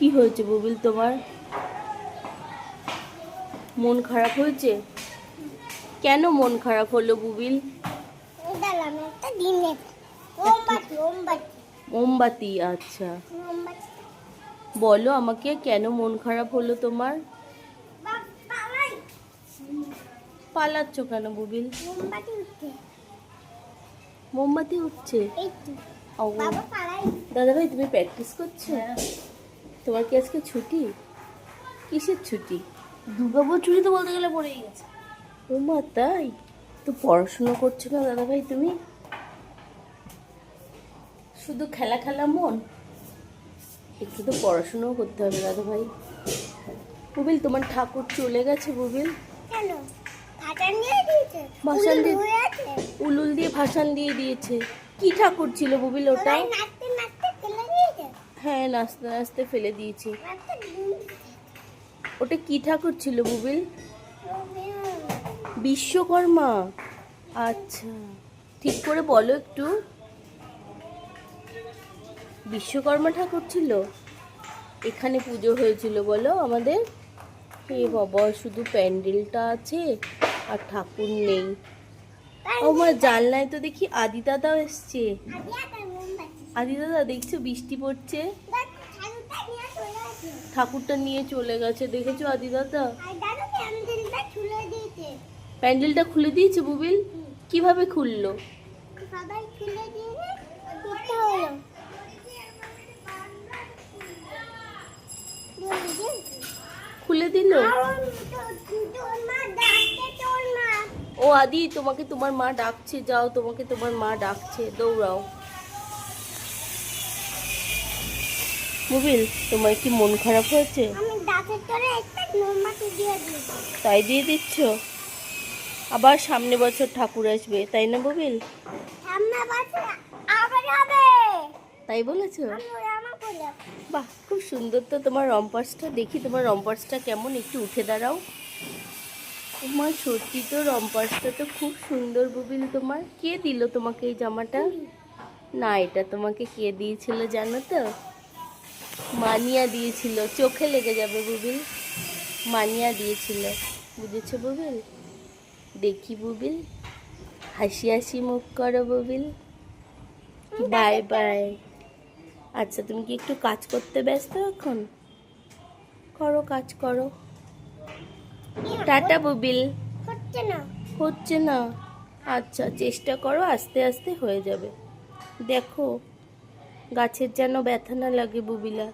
কি হয়েছে বুবিল তোমার? মন খারাপ হয়েছে? কেন মন খারাপ হলো বুবিল? দাঁড়াম একটা দিনে মোমবাতি মোমবাতি। মোমবাতি আচ্ছা। বলো আমাকে কেন মন খারাপ হলো তোমার? পালাচ্ছ কেন বুবিল? মোমবাতি উঠছে। দাদা ভাই তুমি প্র্যাকটিস করছ? তোমার কি আজকে ছুটি? কিসের ছুটি? দুর্গাপুর ছুটি তো বলতে গেলে পড়েই গেছে। ও মা তাই? তো পড়াশোনা করছ না দাদা ভাই তুমি? শুধু খেলা খেলা মন? একটু তো পড়াশোনাও করতে হবে দাদা ভাই বুবিল তোমার ঠাকুর চলে গেছে বুবিল কেন? ভাষণ দিয়ে উলুল দিয়ে ভাসান দিয়ে দিয়েছে। কি ঠাকুর ছিল বুবিল ওটা সবাই নাচতে নাচতে ফেলে দিয়েছে হ্যাঁ নাচতে নাচতে ফেলে দিয়েছি। ওটা কি ঠাকুর ছিল, বুবিল? বিশ্বকর্মা। আচ্ছা ঠিক করে বলো একটু। বিশ্বকর্মা ঠাকুর ছিল? এখানে পুজো হয়েছিল বলো আমাদের? হে বাবা, শুধু প্যান্ডেলটা আছে আর ঠাকুর নেই। ও মা জানলায় তো দেখি আদি দাদাও এসছে। আদি দাদা দেখছ বৃষ্টি পড়ছে? ঠাকুরটা নিয়ে চলে গেছে দেখেছ আদি দাদা? প্যান্ডেলটা খুলে দিয়েছে বুবিল? কীভাবে খুললো? খুলে দিল? ও আদি তোমাকে তোমার মা ডাকছে যাও তোমাকে তোমার মা ডাকছে দৌড়াও। মুবিল তোমার কি মন খারাপ হয়েছে? তাই দিয়ে দিচ্ছ? আবার সামনে বছর ঠাকুর আসবে তাই না বুবিল তাই বলেছ? বাহ খুব সুন্দর তো তোমার রম্পাসটা। দেখি তোমার রম্পাসটা কেমন একটু উঠে দাঁড়াও। তোমার সত্যি তো রম্পাসটা তো খুব সুন্দর বুবিল তোমার। কে দিল তোমাকে এই জামাটা? না এটা তোমাকে কে দিয়েছিল জানো তো? মানিয়া দিয়েছিল। চোখে লেগে যাবে বুবিল। মানিয়া দিয়েছিল। বুঝেছ বুবিল? দেখি বুবিল। হাসি হাসি মুখ করো বুবিল। Bye bye. আচ্ছা তুমি কি একটু কাজ করতে ব্যস্ত এখন? করো কাজ করো। টাটা বুবিল। হচ্ছে না। হচ্ছে না। আচ্ছা চেষ্টা করো আস্তে আস্তে হয়ে যাবে। দেখো গাছের যেন ব্যথা না লাগে বুবিলা